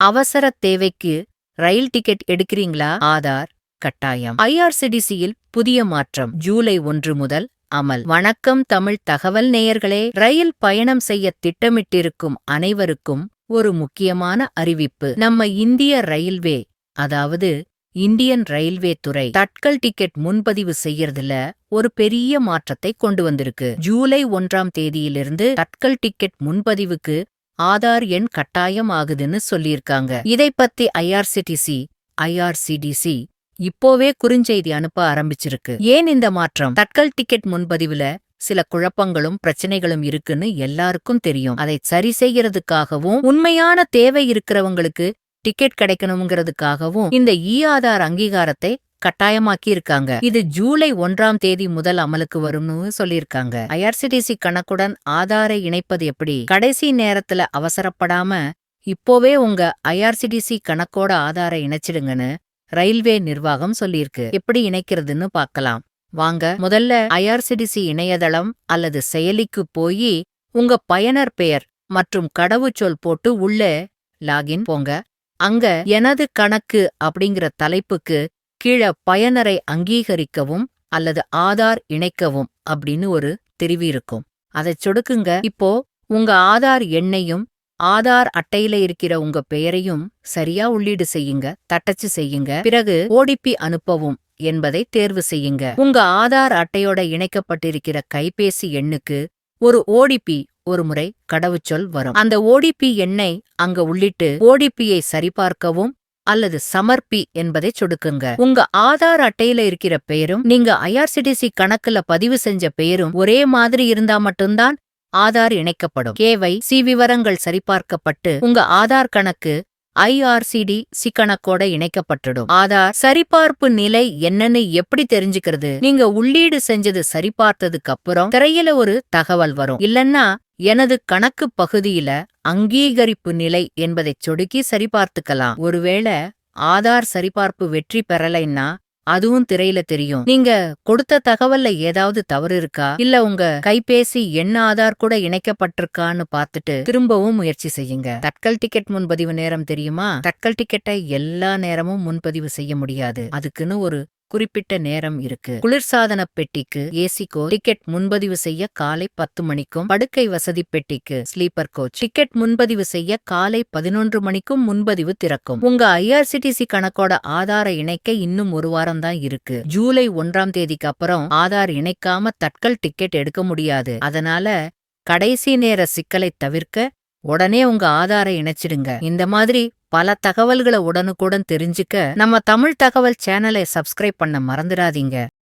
அவசர தேவைக்கு ரயில் டிக்கெட் எடுக்கிறீங்களா? ஆதார் கட்டாயம். ஐஆர்சிடிசியில் புதிய மாற்றம் ஜூலை ஒன்று முதல் அமல். வணக்கம் தமிழ் தகவல் நேயர்களே. ரயில் பயணம் செய்ய திட்டமிட்டிருக்கும் அனைவருக்கும் ஒரு முக்கியமான அறிவிப்பு. நம்ம இந்திய ரயில்வே அதாவது இந்தியன் ரயில்வே துறை தட்கல் டிக்கெட் முன்பதிவு செய்யறதுல ஒரு பெரிய மாற்றத்தை கொண்டு வந்திருக்கு. ஜூலை ஒன்றாம் தேதியிலிருந்து தட்கல் டிக்கெட் முன்பதிவுக்கு ஆதார் எண் கட்டாயம் ஆகுதுன்னு சொல்லியிருக்காங்க. இதை பத்தி ஐஆர்சிடிசி ஐஆர்சிடிசி இப்போவே குறுஞ்செய்தி அனுப்ப ஆரம்பிச்சிருக்கு. ஏன் இந்த மாற்றம்? தட்கல் டிக்கெட் முன்பதிவுல சில குழப்பங்களும் பிரச்சனைகளும் இருக்குன்னு எல்லாருக்கும் தெரியும். அதை சரி செய்யறதுக்காகவும் உண்மையான தேவை இருக்கிறவங்களுக்கு டிக்கெட் கிடைக்கணுங்கிறதுக்காகவும் இந்த இ ஆதார் அங்கீகாரத்தை கட்டாயமாக்கி இருக்காங்க இது ஜூலை ஒன்றாம் தேதி முதல் அமலுக்கு வரும்னு சொல்லியிருக்காங்க. ஐஆர்சிடிசி கணக்குடன் ஆதாரை இணைப்பது எப்படி? கடைசி நேரத்துல அவசரப்படாம இப்போவே உங்க ஐஆர்சிடிசி கணக்கோட ஆதாரை இணைச்சிடுங்கன்னு ரயில்வே நிர்வாகம் சொல்லியிருக்கு. எப்படி இணைக்கிறதுன்னு பார்க்கலாம். வாங்க முதல்ல ஐஆர்சிடிசி இணையதளம் அல்லது செயலிக்கு போய் உங்க பயனர் பெயர் மற்றும் கடவுச்சொல் போட்டு உள்ள லாகின் போங்க. அங்க எனது கணக்கு அப்படிங்கிற தலைப்புக்கு கீழ பயனரை அங்கீகரிக்கவும் அல்லது ஆதார் இணைக்கவும் அப்படின்னு ஒரு தெரிவு இருக்கும். அதைச் சொடுக்குங்க. இப்போ உங்க ஆதார் எண்ணையும் ஆதார் அட்டையில இருக்கிற உங்க பெயரையும் சரியா உள்ளீடு செய்யுங்க தட்டச்சு செய்யுங்க. பிறகு ஓடிபி அனுப்பவும் என்பதை தேர்வு செய்யுங்க. உங்க ஆதார் அட்டையோட இணைக்கப்பட்டிருக்கிற கைபேசி எண்ணுக்கு ஒரு ஓடிபி ஒரு முறை கடவுச்சொல் வரும். அந்த ஓடிபி எண்ணை அங்க உள்ளிட்டு ஓடிபியை சரிபார்க்கவும் அல்லது சமர்ப்பி என்பதை சொடுக்குங்க. உங்க ஆதார் அட்டையில இருக்கிற பெயரும் நீங்க ஐஆர்சிடிசி கணக்குல பதிவு செஞ்ச பெயரும் ஒரே மாதிரி இருந்தா மட்டும்தான் ஆதார் இணைக்கப்படும். கேவை சி விவரங்கள் சரிபார்க்கப்பட்டு உங்க ஆதார் கணக்கு ஐஆர்சிடி சி கணக்கோட இணைக்கப்பட்டுடும். ஆதார் சரிபார்ப்பு நிலை என்னன்னு எப்படி தெரிஞ்சுக்கிறது? நீங்க உள்ளீடு செஞ்சது சரிபார்த்ததுக்கு அப்புறம் திரையில ஒரு தகவல் வரும். இல்லன்னா எனது கணக்கு பகுதியில அங்கீகரிப்பு நிலை என்பதை சொடுக்கி சரிபார்த்துக்கலாம். ஒருவேளை ஆதார் சரிபார்ப்பு வெற்றி பெறலைன்னா அதுவும் திரையில தெரியும். நீங்க கொடுத்த தகவல்ல ஏதாவது தவறு இருக்கா? இல்ல உங்க கைபேசி என்ன ஆதார் கூட இணைக்கப்பட்டிருக்கான்னு பார்த்துட்டு திரும்பவும் முயற்சி செய்யுங்க. தட்கல் டிக்கெட் முன்பதிவு நேரம் தெரியுமா? தட்கல் டிக்கெட்டை எல்லா நேரமும் முன்பதிவு செய்ய முடியாது. அதுக்குன்னு ஒரு குறிப்பிட்ட நேரம் இருக்கு. குளிர்சாதன பெட்டிக்கு ஏசிக்கோ டிக்கெட் முன்பதிவு செய்ய காலை பத்து மணிக்கும் படுக்கை வசதி பெட்டிக்கு ஸ்லீப்பர் கோச். டிக்கெட் முன்பதிவு செய்ய காலை பதினொன்று மணிக்கும் முன்பதிவு திறக்கும். உங்க ஐஆர்சிடிசி கணக்கோட ஆதார இணைக்க இன்னும் ஒரு வாரம் தான் இருக்கு. ஜூலை ஒன்றாம் தேதிக்கு அப்புறம் ஆதார் இணைக்காம தட்கல் டிக்கெட் எடுக்க முடியாது. அதனால கடைசி நேர சிக்கலை தவிர்க்க உடனே உங்க ஆதாரை இணைச்சிடுங்க. இந்த மாதிரி பல தகவல்களை உடனுக்குடன் தெரிஞ்சுக்க நம்ம தமிழ் தகவல் சேனலை சப்ஸ்கிரைப் பண்ண மறந்துடாதீங்க.